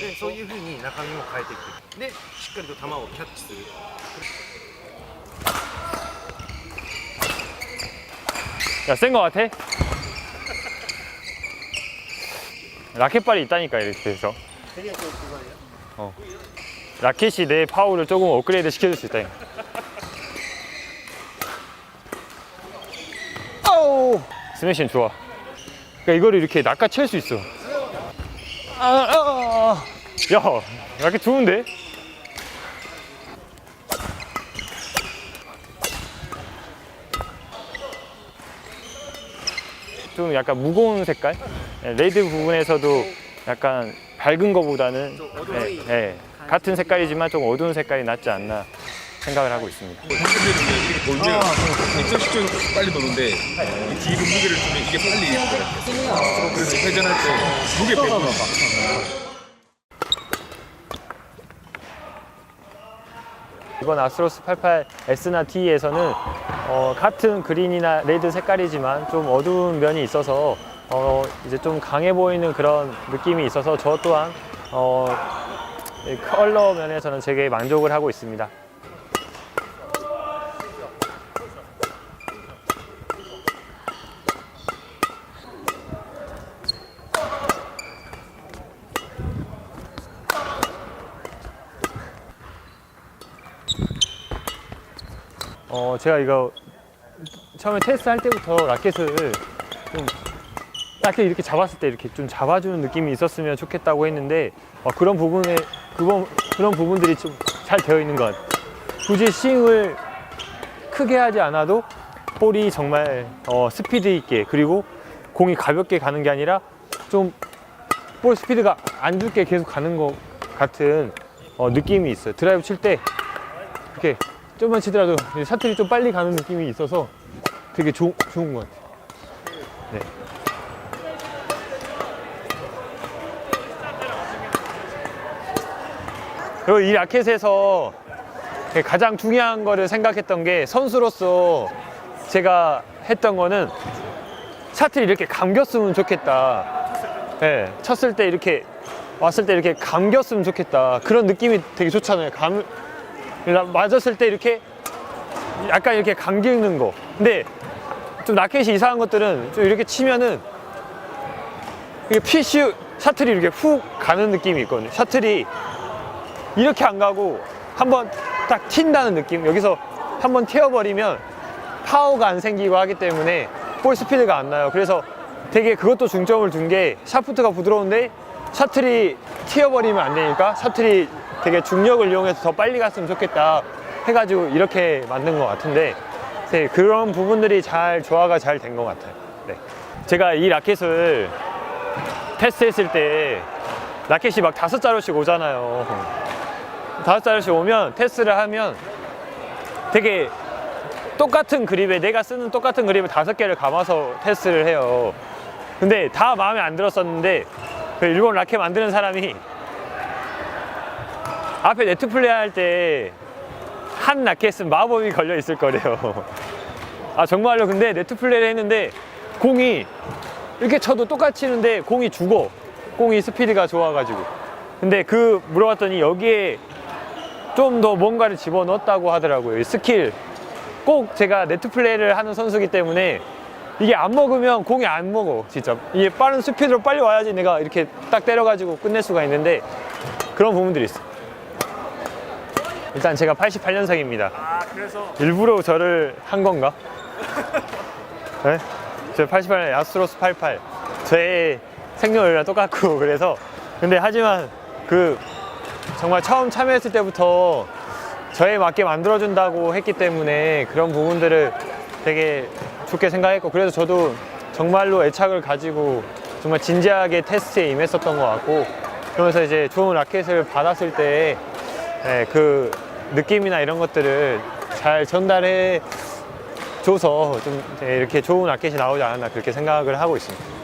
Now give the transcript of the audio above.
でそういうふうに中身も変えていくでしっかりと球をキャッチする 야, 센 거 같아? 라켓발이 있다니까, 이렇게 해서. 어. 라켓이 내 파워를 조금 업그레이드 시켜줄 수 있다니까. 아우! 스매싱 좋아. 그러니까 이거를 이렇게 낚아챌 수 있어. 아, 아, 아. 야, 라켓 좋은데? 좀 약간 무거운 색깔? 예, 레드 부분에서도 약간 밝은 거보다는 예, 예, 같은 색깔이지만 좀 어두운 색깔이 낫지 않나 생각을 하고 있습니다. 상대편은 이렇게 돌면 130초에서 빨리 도는데 이 뒤로 무게를 주면 이게 빨리. 그래서 회전할 때 무게 빼면 이번 아스로스 88 S나 T에서는 어, 같은 그린이나 레드 색깔이지만 좀 어두운 면이 있어서 어, 이제 좀 강해 보이는 그런 느낌이 있어서 저 또한 어, 이 컬러 면에서는 되게 만족을 하고 있습니다. 어, 제가 이거 처음에 테스트 할 때부터 라켓을 좀 라켓 이렇게 잡았을 때 이렇게 좀 잡아주는 느낌이 있었으면 좋겠다고 했는데 어, 그런 부분에 그건 그런 부분들이 좀 잘 되어 있는 것 같아요. 굳이 스윙을 크게 하지 않아도 볼이 정말 어, 스피드 있게 그리고 공이 가볍게 가는 게 아니라 좀 볼 스피드가 안 죽게 계속 가는 것 같은 어, 느낌이 있어요. 드라이브 칠 때 이렇게 좀만 치더라도 셔틀이 좀 빨리 가는 느낌이 있어서 되게 좋, 좋은 것 같아요. 네. 그리고 이 라켓에서 가장 중요한 거를 생각했던 게 선수로서 제가 했던 거는 샤틀이 이렇게 감겼으면 좋겠다. 네, 쳤을 때 이렇게 왔을 때 이렇게 감겼으면 좋겠다. 그런 느낌이 되게 좋잖아요. 감, 맞았을 때 이렇게 약간 이렇게 감기는 거. 근데 좀 라켓이 이상한 것들은 좀 이렇게 치면은 이게 피쉬 샤틀이 이렇게 훅 가는 느낌이 있거든요. 샤틀이 이렇게 안 가고 한번 딱 튄다는 느낌. 여기서 한번 튀어버리면 파워가 안 생기고 하기 때문에 볼 스피드가 안 나요. 그래서 되게 그것도 중점을 둔 게 샤프트가 부드러운데 셔틀이 튀어버리면 안 되니까 셔틀이 되게 중력을 이용해서 더 빨리 갔으면 좋겠다 해가지고 이렇게 만든 것 같은데 네, 그런 부분들이 잘 조화가 잘 된 것 같아요. 네. 제가 이 라켓을 테스트했을 때 라켓이 막 다섯 자루씩 오잖아요. 다섯 자루씩 오면 테스트를 하면 되게 똑같은 그립에 내가 쓰는 똑같은 그립을 다섯 개를 감아서 테스트를 해요. 근데 다 마음에 안 들었었는데 그 일본 라켓 만드는 사람이 앞에 네트 플레이 할 때 한 라켓은 마법이 걸려 있을 거래요. 아 정말로 근데 네트 플레이를 했는데 공이 이렇게 쳐도 똑같이 치는데 공이 죽어. 공이 스피드가 좋아가지고. 근데 그 물어봤더니 여기에 좀 더 뭔가를 집어넣었다고 하더라고요. 이 스킬. 꼭 제가 네트 플레이를 하는 선수기 때문에 이게 안 먹으면 공이 안 먹어 진짜 이게 빠른 스피드로 빨리 와야지 내가 이렇게 딱 때려가지고 끝낼 수가 있는데 그런 부분들이 있어 일단 제가 88년생입니다 아 그래서 일부러 저를 한 건가? 네? 저 88년 야스로스 88 저의 생년월일이랑 똑같고 그래서 근데 하지만 그 정말 처음 참여했을 때부터 저에 맞게 만들어준다고 했기 때문에 그런 부분들을 되게 좋게 생각했고 그래서 저도 정말로 애착을 가지고 정말 진지하게 테스트에 임했었던 것 같고 그러면서 이제 좋은 라켓을 받았을 때그 느낌이나 이런 것들을 잘 전달해 줘서 좀 이렇게 좋은 라켓이 나오지 않았나 그렇게 생각을 하고 있습니다.